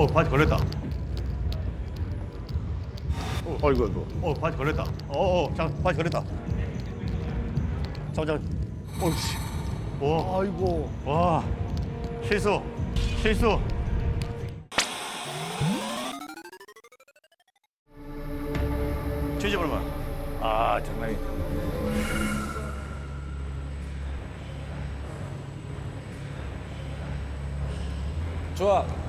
어 바지 걸렸다. 어이구 이거. 어 바지 걸렸다. 어어 잠 바지 걸렸다. 잠깐 잠깐. 어씨. 와. 아이고. 와. 실수. 실수. 뒤집어봐. 아 장난이. 좋아.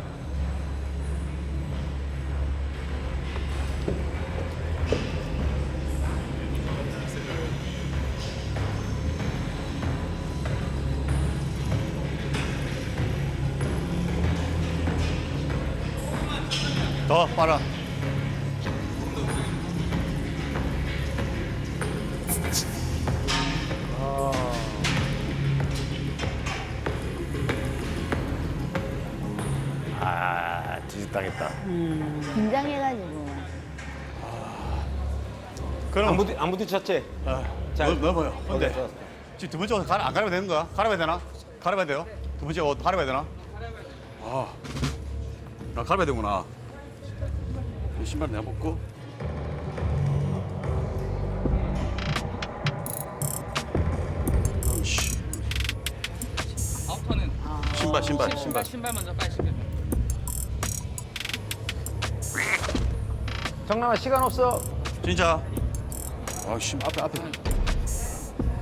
더 빨아. 아, 뒤집당했다. 긴장해가지고. 그럼 안 부딪 안 부딪혔지? 아, 자, 너, 너 뭐요? 근데 오케이, 좋았어. 지금 두 번째 옷 가라, 안 가려면 되는 거야? 가려면 되나? 가려면 돼요? 두 번째 옷 가려면 되나? 아, 나 가려면 되구나. 이 신발 내가 벗고. 아우 씨. 아우터는 신발, 신발, 신발. 신발 먼저 빨리 신겨. 정남아 시간 없어. 진짜. 아씨, 앞에 앞에.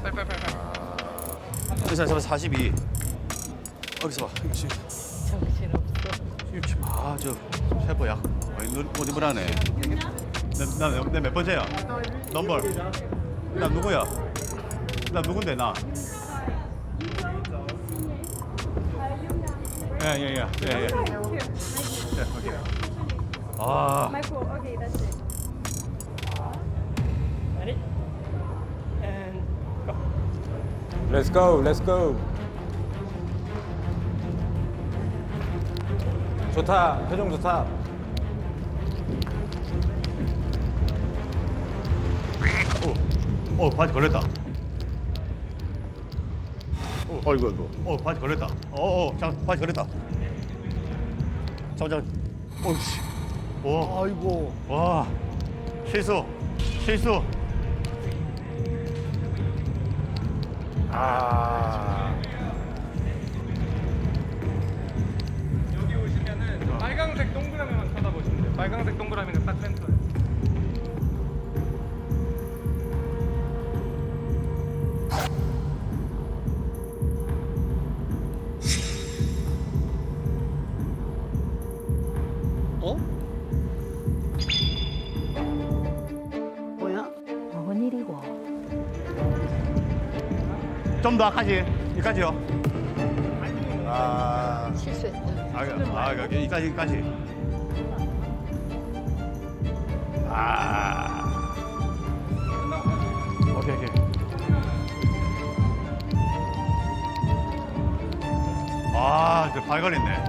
빨리 빨리 빨리. 빨리. 여기서 잡아 42. 여기서 봐. 지금. 정신 없어. 이거 지금 아저 셰퍼야. 어, 눈 어디 불하네. 나나몇 번째야? 넘버. 나 누구야? 나 누군데 나? 예예예 예. 예, 예. 예, 오케이. 아. Michael, okay, that's it. Let's go, let's go. 좋다, 표정 좋다. 어, 어 바지 걸렸다. 어이구 이거. 어 바지 걸렸다. 어 어 잠 바지 걸렸다. 잠깐 잠깐. 어씨. 와. 아이고. 와. 실수. 실수. 아. 여기 오시면은 빨강색 동그라미만 쳐다보시면 돼요. 빨강색 동그라미는 딱 센터예요. 좀 더 아까지. 여기까지요. 아. 실수했다. 아, 아, 여기 여기까지 여기까지. 아. 오케이 오케이. 아, 이제 발 걸렸네.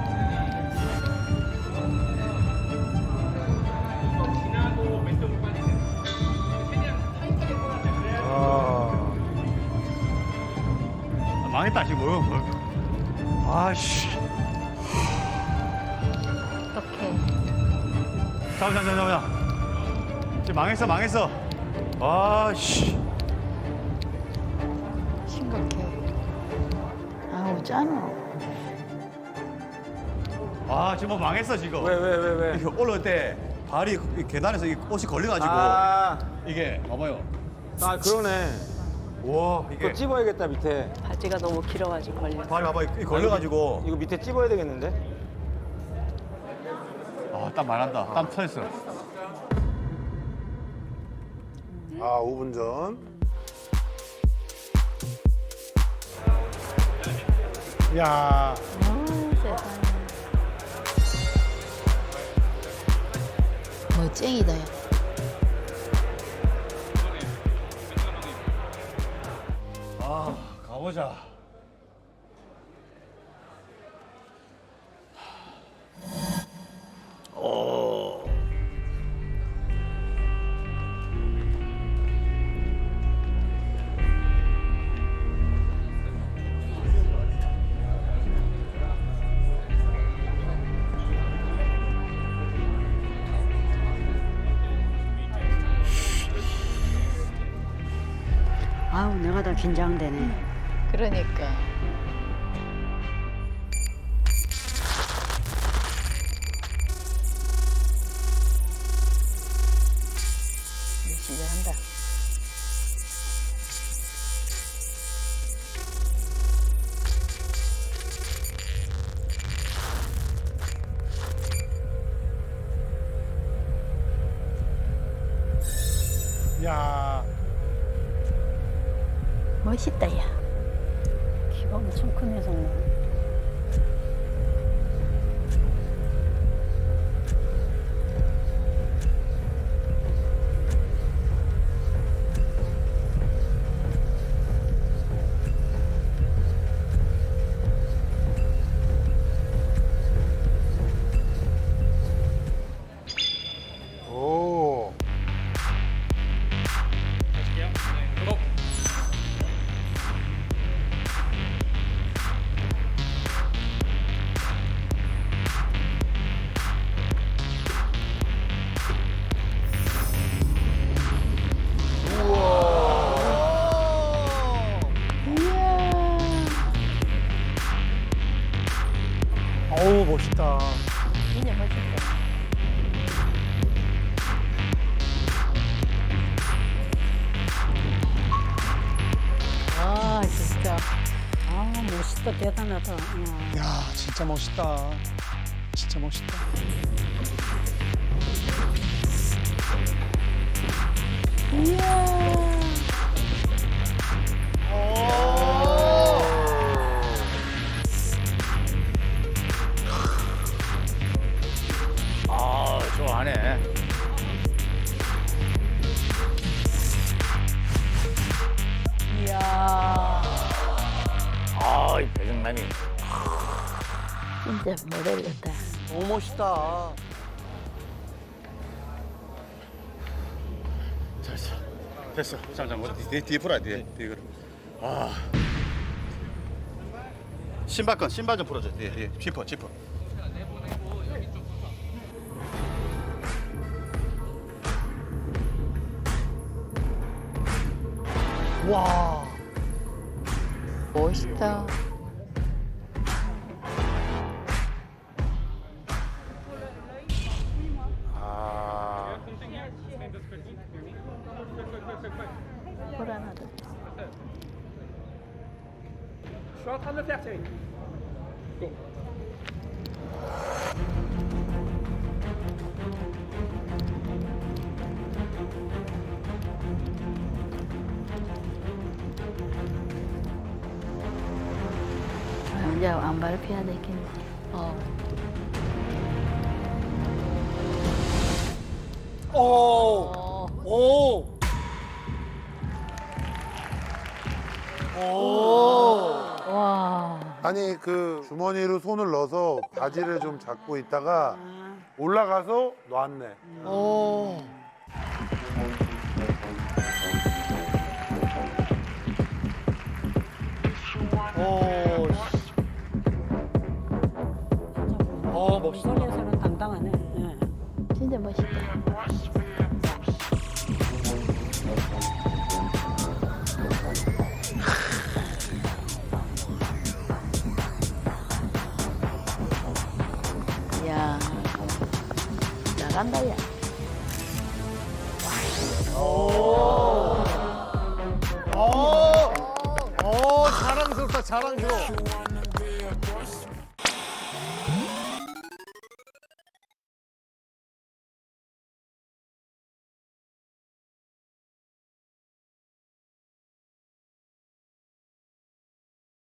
망했다 지금 뭐. 뭐. 아씨. 어떡해. 잠깐 잠깐 잠깐. 지금 망했어 망했어. 아씨. 심각해. 아우, 짠어. 아 지금 뭐 망했어 지금. 왜, 왜, 왜, 왜? 이게 올라올 때 발이 이 계단에서 이 옷이 걸려가지고 아, 이게 봐봐요. 아 그러네. 와 이게 이거 찝어야겠다 밑에. 바지가 너무 길어가지고 걸려. 발이 봐봐 이 걸려가지고 이거 밑에 찝어야 되겠는데? 아땀 난다. 땀 터졌어. 아 5분 전. 야. 아, 세상에. 멋쟁이다, 야. 아 가보자. 긴장되네. 그러니까. 열심히 한다. 야. 멋있다, 야. 키가 엄청 크네 정말. 어우 멋있다. 진짜 멋있다. 아 진짜. 아 멋있다 대단하다. 야. 야 진짜 멋있다. 진짜 멋있다. 이 배정남이. 진짜 모델 같다. 너무 멋있다. 됐어. 됐어. 잠깐, 잠깐. 뒤에, 뒤에 풀어야 돼. 뒤에, 그래. 아. 신발 건, 신발 좀 풀어줘. 뒤에, 뒤에. 지퍼, 지퍼. 와. 멋있다. Go. 아, 이제 안 밟혀야 되겠네. 어. 오. 오. 와. 아니 그 주머니로 손을 넣어서 바지를 좀 잡고 있다가 올라가서 놨네. 어 멋있어. 소리에서는 당당하네. 예. 진짜 멋있다. 나간다, 야. 오. 오 자랑스럽다 자랑스러워.